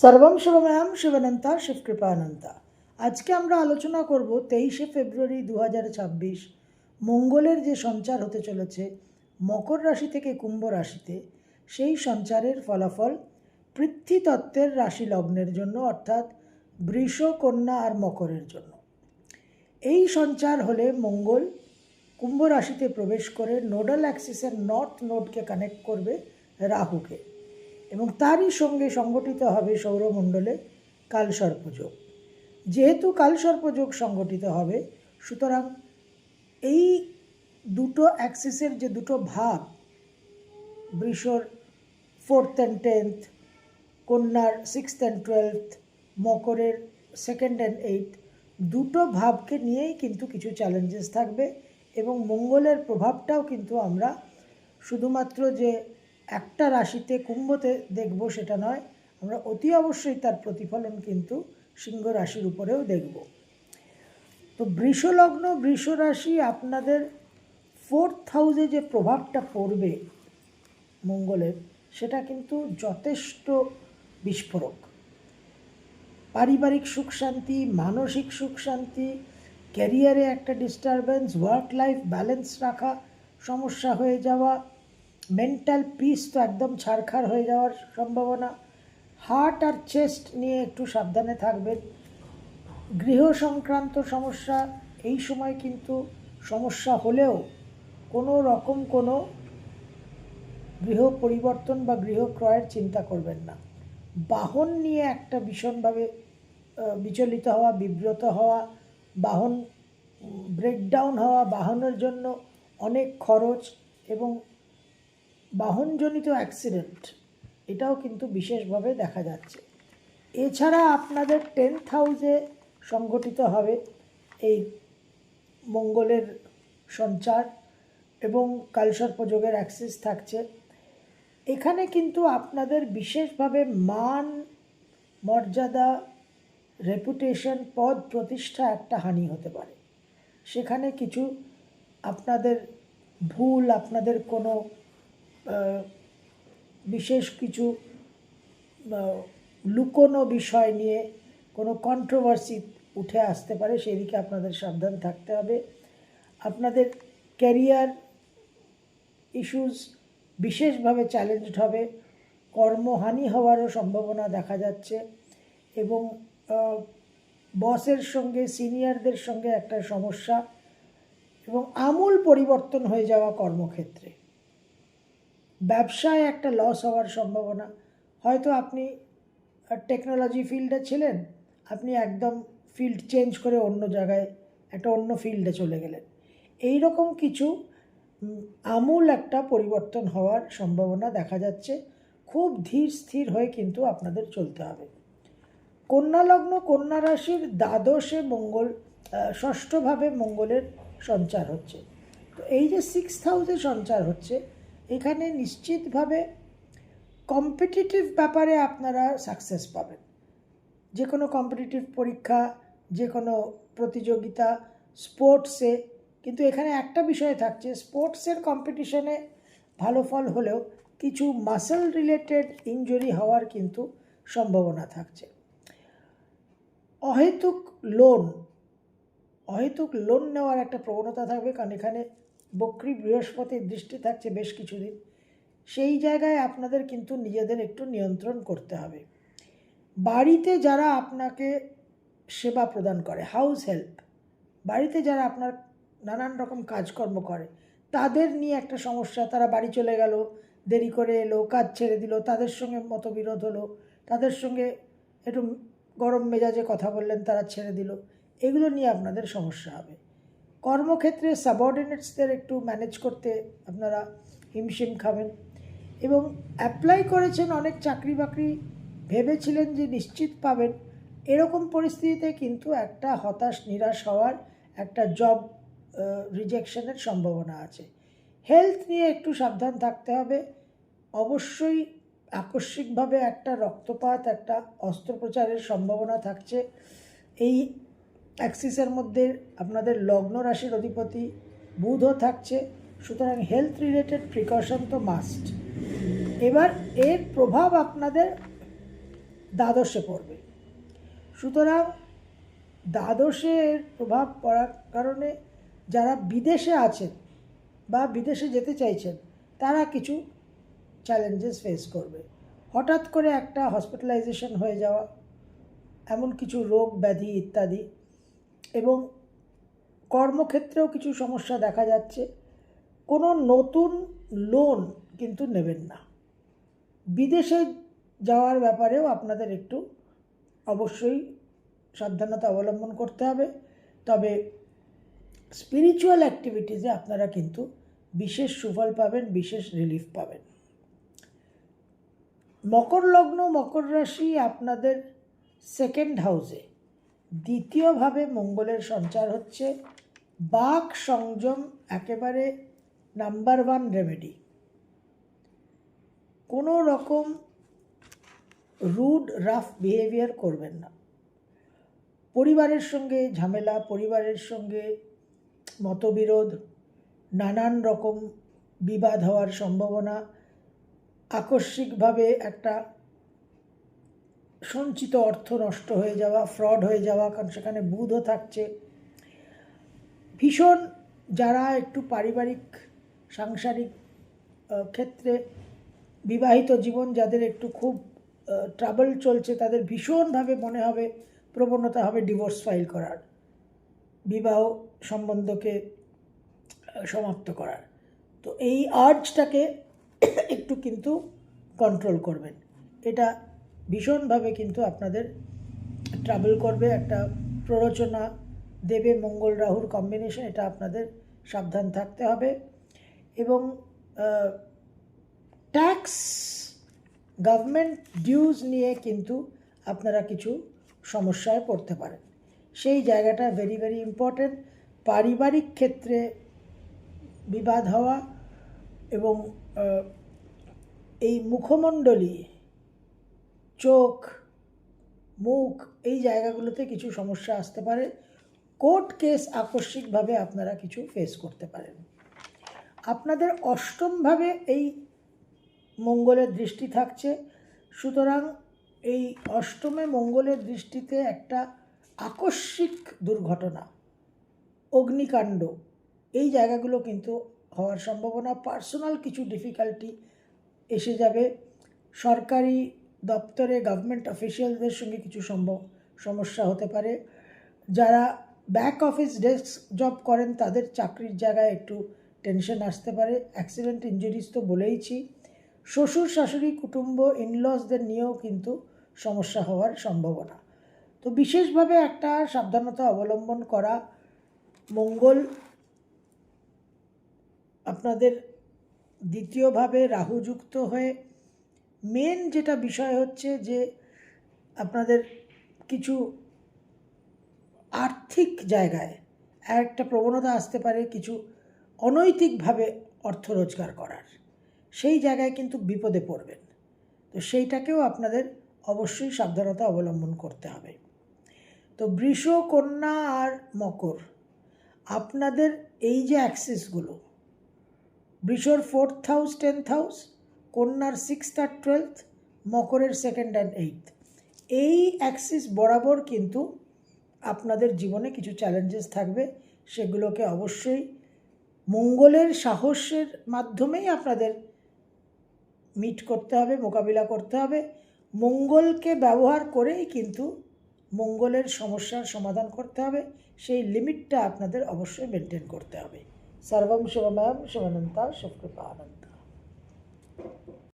সর্বম শিবময়াম শিবানন্তা শিবকৃপানন্তা। আজকে আমরা আলোচনা করব তেইশে ফেব্রুয়ারি দু ছাব্বিশ, মঙ্গলের যে সঞ্চার হতে চলেছে, মকর রাশি থেকে কুম্ভ রাশিতে, সেই সঞ্চারের ফলাফল পৃথ্বীতত্ত্বের রাশি লগ্নের জন্য, অর্থাৎ বৃষ, কন্যা আর মকরের জন্য। এই সঞ্চার হলে মঙ্গল কুম্ভ রাশিতে প্রবেশ করে নোডাল অ্যাক্সিসের নর্থ নোডকে কানেক্ট করবে রাহুকে। এবং তারই সঙ্গে সংগঠিত হবে সৌরমণ্ডলে কালসর্পযোগ যেহেতু কালসর্পযোগ সংগঠিত হবে, সুতরাং এই দুটো অ্যাক্সিসের যে দুটো ভাগ, বৃষর ফোর্থ অ্যান্ড টেন্থ কন্যার সিক্সথ অ্যান্ড টুয়েলথ মকরের সেকেন্ড অ্যান্ড এইট দুটো ভাবকে নিয়েই কিন্তু কিছু চ্যালেঞ্জেস থাকবে এবং মঙ্গলের প্রভাবটাও কিন্তু আমরা শুধুমাত্র যে একটা রাশিতে কুম্ভতে দেখব সেটা নয়। আমরা অতি অবশ্যই তার প্রতিফলন কিন্তু সিংহ রাশির উপরেও দেখব। তো বৃষলগ্ন বৃষ রাশি আপনাদের ফোর্থ হাউসে যে প্রভাবটা পড়বে মঙ্গলের, সেটা কিন্তু যথেষ্ট বিস্ফোরক। পারিবারিক সুখ শান্তি, মানসিক সুখ শান্তি ক্যারিয়ারে একটা ডিস্টারবেন্স ওয়ার্ক লাইফ ব্যালেন্স রাখা, সমস্যা হয়ে যাওয়া মেন্টাল পিস তো একদম ছাড়খাড় হয়ে যাওয়ার সম্ভাবনা। হার্ট আর চেস্ট নিয়ে একটু সাবধানে থাকবেন। গৃহ সংক্রান্ত সমস্যা, এই সময় কিন্তু সমস্যা হলেও কোনো রকম কোনো গৃহ পরিবর্তন বা গৃহ ক্রয়ের চিন্তা করবেন না। বাহন নিয়ে একটা ভীষণভাবে বিচলিত হওয়া, বিব্রত হওয়া, বাহন ব্রেকডাউন হওয়া, বাহনের জন্য অনেক খরচ এবং বাহনজনিত অ্যাক্সিডেন্ট এটাও কিন্তু বিশেষভাবে দেখা যাচ্ছে। এছাড়া আপনাদের টেন্থ হাউসে সংগঠিত হবে এই মঙ্গলের সঞ্চার এবং কালসর্পযোগের অ্যাক্সিস থাকছে। এখানে কিন্তু আপনাদের বিশেষভাবে মান, মর্যাদা রেপুটেশন পদ প্রতিষ্ঠা একটা হানি হতে পারে। সেখানে কিছু আপনাদের ভুল, আপনাদের কোনো বিশেষ কিছু লুকোনো বিষয় নিয়ে কোনো কন্ট্রোভার্সি উঠে আসতে পারে, সেদিকে আপনাদের সাবধান থাকতে হবে। আপনাদের ক্যারিয়ার ইস্যুস বিশেষভাবে চ্যালেঞ্জড হবে, কর্মহানি হওয়ারও সম্ভাবনা দেখা যাচ্ছে এবং বসের সঙ্গে সিনিয়রদের সঙ্গে একটা সমস্যা এবং আমূল পরিবর্তন হয়ে যাওয়া কর্মক্ষেত্রে। ব্যবসায় একটা লস হওয়ার সম্ভাবনা। হয়তো আপনি টেকনোলজি ফিল্ডে ছিলেন, আপনি একদম ফিল্ড চেঞ্জ করে অন্য জায়গায়, একটা অন্য ফিল্ডে চলে গেলেন। এই রকম কিছু আমূল একটা পরিবর্তন হওয়ার সম্ভাবনা দেখা যাচ্ছে। খুব ধীর স্থির হয়ে কিন্তু আপনাদের চলতে হবে। কন্যা লগ্ন, কন্যা রাশির দ্বাদশে মঙ্গল ষষ্ঠভাবে মঙ্গলের সঞ্চার হচ্ছে। তো এই যে সিক্স হাউসে সঞ্চার হচ্ছে এখানে নিশ্চিতভাবে কম্পিটিটিভ ব্যাপারে আপনারা সাকসেস পাবেন। যে কোনো কম্পিটিটিভ পরীক্ষা যে কোনো প্রতিযোগিতা স্পোর্টসে কিন্তু এখানে একটা বিষয় থাকছে স্পোর্টসের কম্পিটিশনে ভালো ফল হলেও কিছু মাসেল রিলেটেড ইনজুরি হওয়ার কিন্তু সম্ভাবনা থাকছে। অহেতুক লোন অহেতুক লোন নেওয়ার একটা প্রবণতা থাকবে, কারণ এখানে বক্রী বৃহস্পতির দৃষ্টি থাকছে বেশ কিছুদিন। সেই জায়গায় আপনাদের কিন্তু নিজেদের একটু নিয়ন্ত্রণ করতে হবে। বাড়িতে যারা আপনাকে সেবা প্রদান করে হাউস হেল্প বাড়িতে যারা আপনার নানান রকম কাজকর্ম করে, তাদের নিয়ে একটা সমস্যা, তারা বাড়ি চলে গেল, দেরি করে এলো, কাজ ছেড়ে দিল, তাদের সঙ্গে মতবিরোধ হলো, তাদের সঙ্গে একটু গরম মেজাজে কথা বললেন, তারা ছেড়ে দিল, এগুলো নিয়ে আপনাদের সমস্যা হবে। কর্মক্ষেত্রে সাবঅর্ডিনেটসদের একটু ম্যানেজ করতে আপনারা হিমশিম খাবেন। এবং অ্যাপ্লাই করেছেন অনেক চাকরি বাকরি ভেবেছিলেন যে নিশ্চিত পাবেন। এরকম পরিস্থিতিতে কিন্তু একটা হতাশ, নিরাশ হওয়ার একটা জব রিজেকশনের সম্ভাবনা আছে। হেলথ নিয়ে একটু সাবধান থাকতে হবে। অবশ্যই আকস্মিকভাবে একটা রক্তপাত, একটা অস্ত্রোপচারের সম্ভাবনা থাকছে। এই অ্যাক্সিসের মধ্যে আপনাদের লগ্ন রাশির অধিপতি বুধও থাকছে, সুতরাং হেলথ রিলেটেড প্রিকশন তো মাস্ট এবার এর প্রভাব আপনাদের দ্বাদশে পড়বে। সুতরাং দ্বাদশের প্রভাব পড়ার কারণে যারা বিদেশে আছেন বা বিদেশে যেতে চাইছেন, তারা কিছু চ্যালেঞ্জেস ফেস করবে। হঠাৎ করে একটা হসপিটালাইজেশন হয়ে যাওয়া, এমন কিছু রোগ ব্যাধি ইত্যাদি এবং কর্মক্ষেত্রেও কিছু সমস্যা দেখা যাচ্ছে। কোনো নতুন লোন কিন্তু নেবেন না। বিদেশে যাওয়ার ব্যাপারেও আপনাদের একটু অবশ্যই সাবধানতা অবলম্বন করতে হবে। তবে স্পিরিচুয়াল অ্যাক্টিভিটিসে আপনারা কিন্তু বিশেষ সুফল পাবেন, বিশেষ রিলিফ পাবেন। মকর লগ্ন, মকর রাশি আপনাদের সেকেন্ড হাউসে দ্বিতীয়ভাবে মঙ্গলের সঞ্চার হচ্ছে বাক সংযম একেবারে নাম্বার ওয়ান রেমেডি। কোনো রকম রুড, রাফ বিহেভিয়ার করবেন না। পরিবারের সঙ্গে ঝামেলা, পরিবারের সঙ্গে মতবিরোধ, নানান রকম বিবাদ হওয়ার সম্ভাবনা, আকস্মিকভাবে একটা সঞ্চিত অর্থ নষ্ট হয়ে যাওয়া ফ্রড হয়ে যাওয়া, কারণ সেখানে বুধও থাকছে। ভীষণ যারা একটু পারিবারিক, সাংসারিক ক্ষেত্রে বিবাহিত জীবন যাদের একটু খুব ট্রাবল চলছে, তাদের ভীষণভাবে মনে হবে প্রবণতা হবে ডিভোর্স ফাইল করার, বিবাহ সম্বন্ধকে সমাপ্ত করার। তো এই আর্জটাকে একটু কিন্তু কন্ট্রোল করবেন। এটা ভীষণভাবে কিন্তু আপনাদের ট্রাভেল করবে। একটা প্ররোচনা দেবে মঙ্গল রাহুর কম্বিনেশন এটা আপনাদের সাবধান থাকতে হবে। এবং ট্যাক্স গভর্নমেন্ট ডিউজ নিয়ে কিন্তু আপনারা কিছু সমস্যায় পড়তে পারেন। সেই জায়গাটা ভেরি ভেরি ইম্পর্ট্যান্ট পারিবারিক ক্ষেত্রে বিবাদ হওয়া এবং এই মুখমণ্ডলী চোখ, মুখ এই জায়গাগুলোতে কিছু সমস্যা আসতে পারে। কোর্ট কেস আকস্মিকভাবে আপনারা কিছু ফেস করতে পারেন। আপনাদের অষ্টমভাবে এই মঙ্গলের দৃষ্টি থাকছে। সুতরাং এই অষ্টমে মঙ্গলের দৃষ্টিতে একটা আকস্মিক দুর্ঘটনা, অগ্নিকাণ্ড, এই জায়গাগুলো কিন্তু হওয়ার সম্ভাবনা। পার্সোনাল কিছু ডিফিকাল্টি এসে যাবে। সরকারি দপ্তরে গভর্নমেন্ট অফিসিয়ালদের সঙ্গে কিছু সম্ভব, সমস্যা হতে পারে। যারা ব্যাক অফিস ডেস্ক জব করেন, তাদের চাকরির জায়গায় একটু টেনশন আসতে পারে। অ্যাক্সিডেন্ট ইঞ্জুরিজ তো বলেইছি। শ্বশুর, শাশুড়ি, কুটুম্ব ইনলসদের নিয়েও কিন্তু সমস্যা হওয়ার সম্ভাবনা। তো বিশেষভাবে একটা সাবধানতা অবলম্বন করা মঙ্গল। আপনাদের দ্বিতীয়ভাবে রাহুযুক্ত হয়ে মেন যেটা বিষয় হচ্ছে যে আপনাদের কিছু আর্থিক জায়গায় একটা প্রবণতা আসতে পারে কিছু অনৈতিকভাবে অর্থ রোজগার করার। সেই জায়গায় কিন্তু বিপদে পড়বেন। তো সেইটাকেও আপনাদের অবশ্যই সাবধানতা অবলম্বন করতে হবে। তো বৃষ, কন্যা আর মকর, আপনাদের এই যে অ্যাক্সেসগুলো বৃষর ফোর্থ হাউস টেন্থ হাউস কন্যার সিক্সথ আর টুয়েলথ মকরের সেকেন্ড অ্যান্ড এইথ এই অ্যাক্সিস বরাবর কিন্তু আপনাদের জীবনে কিছু চ্যালেঞ্জেস থাকবে। সেগুলোকে অবশ্যই মঙ্গলের সাহসের মাধ্যমেই আপনাদের মিট করতে হবে, মোকাবিলা করতে হবে। মঙ্গলকে ব্যবহার করেই কিন্তু মঙ্গলের সমস্যার সমাধান করতে হবে। সেই লিমিটটা আপনাদের অবশ্যই মেনটেন করতে হবে। সর্বম শিবময়ম শিবানন্তা শিবকৃপা আনন্দ